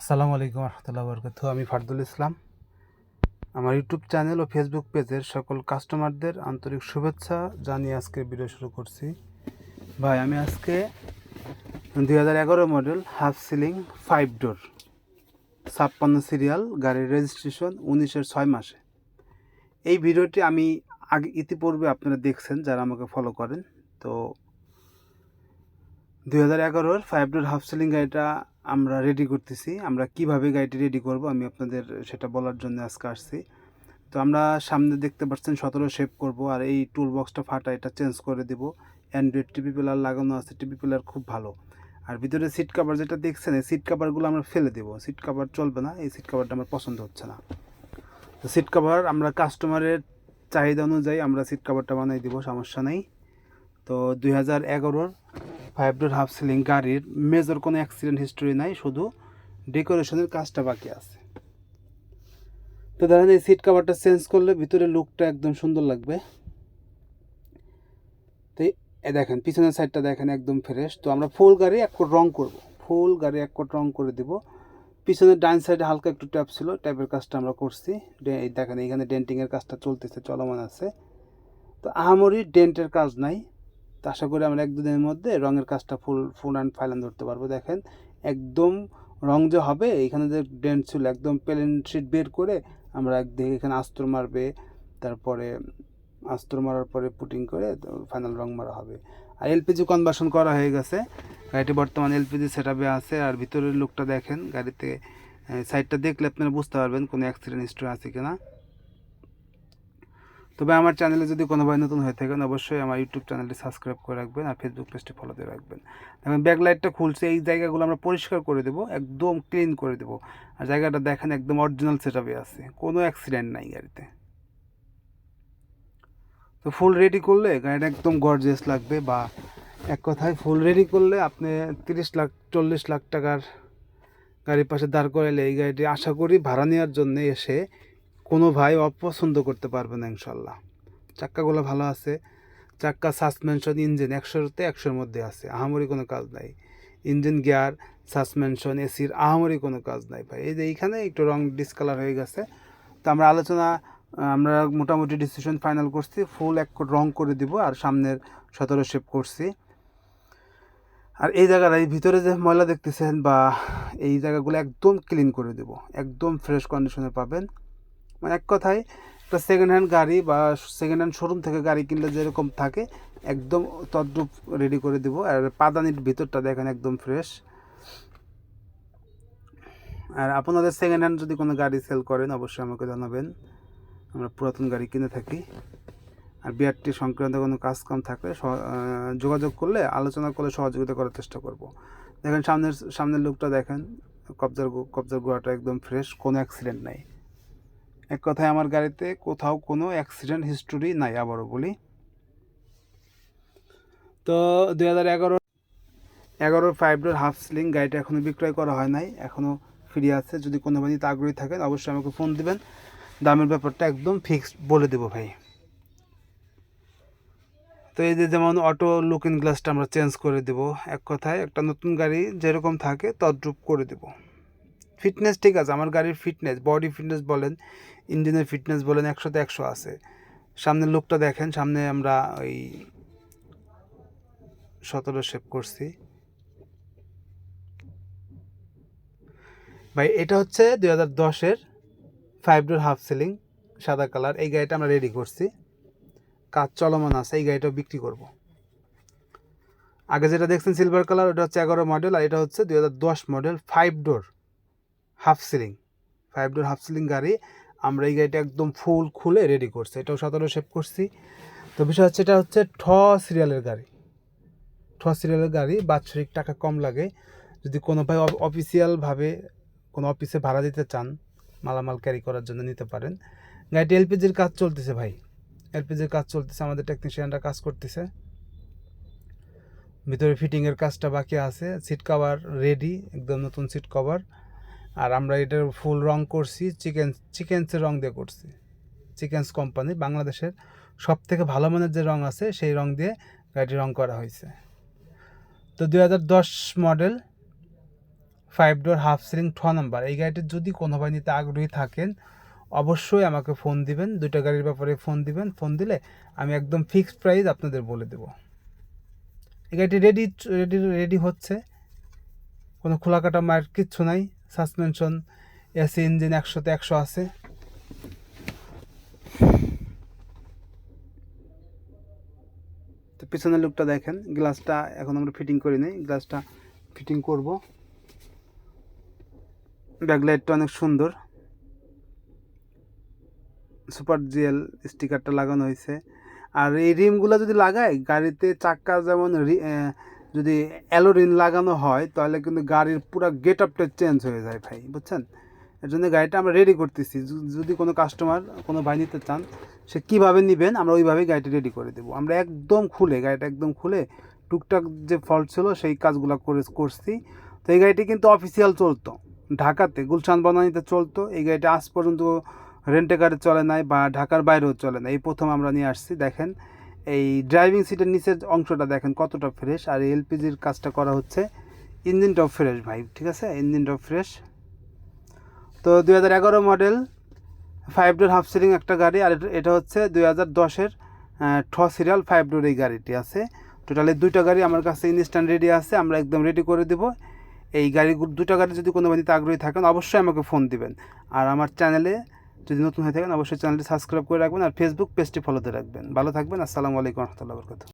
আসসালামু আলাইকুম রহমতুল্লাহ বরকাত আমি ফারদুল ইসলাম। আমার ইউটিউব চ্যানেল ও ফেসবুক পেজের সকল কাস্টমারদের আন্তরিক শুভেচ্ছা জানিয়ে আজকে ভিডিও শুরু করছি। ভাই, আমি আজকে দুই হাজার এগারো model half ceiling five door ছাপ্পান্ন সিরিয়াল গাড়ির রেজিস্ট্রেশন উনিশের ছয় মাসে। এই ভিডিওটি আমি আগে ইতিপূর্বে আপনারা দেখছেন, যারা আমাকে ফলো করেন। তো দুই হাজার এগারোর ফাইভ ডোর হাফ সিলিং গাড়িটা আমরা রেডি করতেছি, আমরা কীভাবে গাড়িটি রেডি করব আমি আপনাদের সেটা বলার জন্য আজকে আসছি। তো আমরা সামনে দেখতে পাচ্ছেন সতেরো শেপ করব আর এই টুল বক্সটা ফাটা, এটা চেঞ্জ করে দেব। অ্যান্ড্রয়েড টিভি প্লেয়ার লাগানো আছে টিভি প্লেয়ার খুব ভালো। আর ভিতরে সিট কাভার যেটা দেখছেন, এই সিট কাভারগুলো আমরা ফেলে দেবো। সিট কাভার চলবে না, এই সিট কাভারটা আমার পছন্দ হচ্ছে না। তো সিট কাভার আমরা কাস্টমারের চাহিদা অনুযায়ী আমরা সিট কাভারটা বানাই দিব, সমস্যা নেই। তো দুই হাজার এগারোর ফাইভ ডোর হাফ সিলিং গাড়ির মেজর কোনো অ্যাক্সিডেন্ট হিস্টোরি নাই, শুধু ডেকোরেশনের কাজটা বাকি আছে। তো ধরেন এই সিট কাভারটা চেঞ্জ করলে ভিতরে লুকটা একদম সুন্দর লাগবে। তো এ দেখেন, পিছনের সাইডটা দেখেন একদম ফ্রেশ তো আমরা ফুল গাড়ি এক কোট রং করব। ফুল গাড়ি এক কোট রং করে দিব। পিছনের ডাইন সাইডে হালকা একটু ট্যাপ ছিল ট্যাপের কাজটা আমরা করছি। দেখেন এইখানে ডেন্টিংয়ের কাজটা চলতেছে, চলমান আছে। তো আহামরি ডেন্টের কাজ নাই। তো আশা করি আমরা এক দুদিনের মধ্যে রঙের কাজটা ফুল ফুল অ্যান্ড ফাইলান ধরতে পারব। দেখেন, একদম রং যে হবে, এখানে যে ডেন্ট ছিল, একদম প্লেন শিট বের করে আমরা একদিকে এখানে আস্তর মারবে, তারপরে আস্তর মারার পরে পুটিং করে ফাইনাল রং মারা হবে। আর এলপিজি কনভার্সন করা হয়ে গেছে। গাড়িটি বর্তমানে এলপিজি সেট আছে, আর ভিতরের লুকটা দেখেন, গাড়িতে সাইডটা দেখলে আপনারা বুঝতে পারবেন কোনো অ্যাক্সিডেন্ট হিস্ট্রি আছে কিনা। তবে আমার চ্যানেলে যদি কোনো ভাই নতুন হয়ে থাকেন, অবশ্যই আমার ইউটিউব চ্যানেলটি সাবস্ক্রাইব করে রাখবেন আর ফেসবুক পেজটি ফলো দিয়ে রাখবেন। এখন ব্যাকলাইটটা খুলছে, এই জায়গাগুলো আমরা পরিষ্কার করে দেবো, একদম ক্লিন করে দেবো। আর জায়গাটা দেখেন, একদম অরিজিনাল সেট আপে আছে। কোনো অ্যাক্সিডেন্ট নাই গাড়িতে। তো ফুল রেডি করলে, গাড়িটা একদম গর্জেস লাগবে বা এক কথায় ফুল রেডি করলে আপনি তিরিশ লাখ, চল্লিশ লাখ টাকার গাড়ির পাশে দাঁড় করাইলে এই গাড়িটি আশা করি ভাড়া নেওয়ার জন্য এসে কোনো ভাই অপছন্দ করতে পারবে না ইনশাল্লাহ চাক্কাগুলো ভালো আছে। চাক্কা সাসপেনশন ইঞ্জিন একশোতে একশোর মধ্যে আছে, আহামরি কোনো কাজ নাই। ইঞ্জিন গিয়ার, সাসপেনশন, এসির আহামরি কোনো কাজ নাই ভাই। এই যে এইখানে একটু রং ডিসকালার হয়ে গেছে। তো আমরা আলোচনা, আমরা মোটামুটি ডিসিশন ফাইনাল করছি ফুল এক রং করে দিব আর সামনের সতেরো শেপ করছি। আর এই জায়গাটা এই ভিতরে যে ময়লা দেখতেছেন বা এই জায়গাগুলো একদম ক্লিন করে দেব। একদম ফ্রেশ কন্ডিশনে পাবেন। মানে এক কথায় একটা সেকেন্ড হ্যান্ড গাড়ি বা সেকেন্ড হ্যান্ড শোরুম থেকে গাড়ি কিনলে যেরকম থাকে, একদম তদ্রুপ রেডি করে দিব। আর পাদানির ভিতরটা দেখেন একদম ফ্রেশ আর আপনাদের সেকেন্ড হ্যান্ড যদি কোনো গাড়ি সেল করেন, অবশ্যই আমাকে জানাবেন। আমরা পুরাতন গাড়ি কিনে থাকি। আর বিআরটি সংক্রান্ত কোনো কাজ থাকলে যোগাযোগ করলে, আলোচনা করলে সহযোগিতা করার চেষ্টা করব। দেখেন সামনের সামনের লুকটা দেখেন, কবজার কবজার গোড়াটা একদম ফ্রেশ কোনো অ্যাক্সিডেন্ট নাই। এক কথায় আমার গাড়িতে কোথাও কোনো অ্যাক্সিডেন্ট হিস্টোরি নাই আবারও বলি। তো দুই হাজার এগারো এগারোর ফাইভ ডোর হাফ স্লিং গাড়িটা এখনও বিক্রয় করা হয় নাই এখনও ফ্রি আছে। যদি কোনো বাড়িতে আগ্রহী থাকেন, অবশ্যই আমাকে ফোন দিবেন। দামের ব্যাপারটা একদম ফিক্সড বলে দেবো ভাই। তো এই যে যেমন অটো লুকিং গ্লাসটা আমরা চেঞ্জ করে দেব, এক কথায় একটা নতুন গাড়ি যেরকম থাকে তদ্রুপ করে দেব। ফিটনেস ঠিক আছে, আমার গাড়ির ফিটনেস বডি ফিটনেস বলেন ইঞ্জিনের ফিটনেস বলেন, একশোতে একশো আছে। সামনের লুকটা দেখেন, সামনে আমরা ওই সতেরো শেপ করছি। ভাই, এটা হচ্ছে দুই হাজার দশের ফাইভ ডোর হাফ সিলিং সাদা কালার এই গাড়িটা আমরা রেডি করছি। কাজ চলমান আছে, এই গাড়িটা বিক্রি করব। আগে যেটা দেখছেন সিলভার কালার ওটা হচ্ছে এগারো মডেল আর এটা হচ্ছে দুই হাজার দশ model five door half ceiling five door half ceiling গাড়ি। আমরা এই গাড়িটা একদম ফুল খুলে রেডি করছি। এটাও সতেরো শেপ করছি। তো বিষয় হচ্ছে, এটা হচ্ছে ঠ সিরিয়ালের গাড়ি। ঠ সিরিয়ালের গাড়ি, বাৎসরিক টাকা কম লাগে। যদি কোনো ভাই অফিসিয়ালভাবে কোনো অফিসে ভাড়া দিতে চান, মালামাল ক্যারি করার জন্য নিতে পারেন। গাড়িটি এলপিজির কাজ চলতেছে ভাই। এলপিজির কাজ চলতেছে, আমাদের টেকনিশিয়ানরা কাজ করতেছে। ভিতরে ফিটিংয়ের কাজটা বাকি আছে। সিট কভার রেডি একদম নতুন সিট কভার আর আমরা এটার ফুল রং করছি, চিকেন, চিকেন্সের রং দিয়ে করছি। চিকেন্স কোম্পানি বাংলাদেশের সব থেকে ভালো মানের যে রং আছে, সেই রং দিয়ে গাড়িটি রং করা হয়েছে। তো দুই হাজার দশ model five door half ceiling ঠ নাম্বার, এই গাড়িটির যদি কোনো ভাই নিতে আগ্রহী থাকেন, অবশ্যই আমাকে ফোন দিবেন, দুইটা গাড়ির ব্যাপারে ফোন দিবেন। ফোন দিলে আমি একদম ফিক্সড প্রাইস আপনাদের বলে দেব। এই গাড়িটি রেডি রেডি রেডি হচ্ছে। কোনো খোলাকাটা মায়ের কিচ্ছু নাই। সাসপেনশন, এসি ইঞ্জিন একশোতে একশো আছে। তো পিছনের লুকটা দেখেন গ্লাসটা এখন আমরা ফিটিং করি নাই গ্লাসটা ফিটিং করব। ব্যাকলাইটটা অনেক সুন্দর। সুপার জিএল স্টিকারটা লাগানো হয়েছে। আর এই রিমগুলো যদি লাগায় গাড়িতে চাক্কা যেমন যদি অ্যালোরিন লাগানো হয়, তাহলে কিন্তু গাড়ির পুরো গেট আপটা চেঞ্জ হয়ে যায় ভাই, বুঝছেন? এর জন্য গাড়িটা আমরা রেডি করতেছি। যদি কোনো কাস্টমার কোনো ভাই নিতে চান, সে কীভাবে নেবেন, আমরা ওইভাবেই গাড়িটা রেডি করে দেবো। আমরা একদম খুলে, গাড়িটা একদম খুলে, টুকটাক যে ফল্ট ছিল, সেই কাজগুলো করে, করছি। তো এই গাড়িটি কিন্তু অফিসিয়াল চলতো। ঢাকাতে, গুলশান বনানিতে চলতো। এই গাড়িটা আজ পর্যন্ত রেন্টে গাড়ি চলে নাই বা ঢাকার বাইরেও চলে না এই প্রথম আমরা নিয়ে আসছি, দেখেন। এই ড্রাইভিং সিটের নিচের অংশটা দেখেন কতটা ফ্রেশ আর এলপিজির কাজটা করা হচ্ছে ইঞ্জিনটাও ফ্রেশ ভাই, ঠিক আছে? ইঞ্জিনটাও ফ্রেশ তো দুই হাজার এগারো model five door half ceiling একটা গাড়ি, আর এটা- হচ্ছে দুই হাজার দশের ঠ সিরিয়াল ফাইভ ডোর এই গাড়িটি আছে। টোটালি দুইটা গাড়ি আমার কাছে ইনস্ট্যান্ট রেডি আছে, আমরা একদম রেডি করে দেব। এই গাড়ি দুটো গাড়ি যদি কোনো বাড়িতে আগ্রহী থাকেন, অবশ্যই আমাকে ফোন দিবেন। আর আমার চ্যানেলে যদি নতুন হয়ে থাকেন, অবশ্যই চ্যানেলটি সাবস্ক্রাইব করে রাখবেন আর ফেসবুক পেজটি ফলোতে রাখবেন। ভালো থাকবেন, আসসালামু আলাইকুম রহমতুল্লাহ বরকাত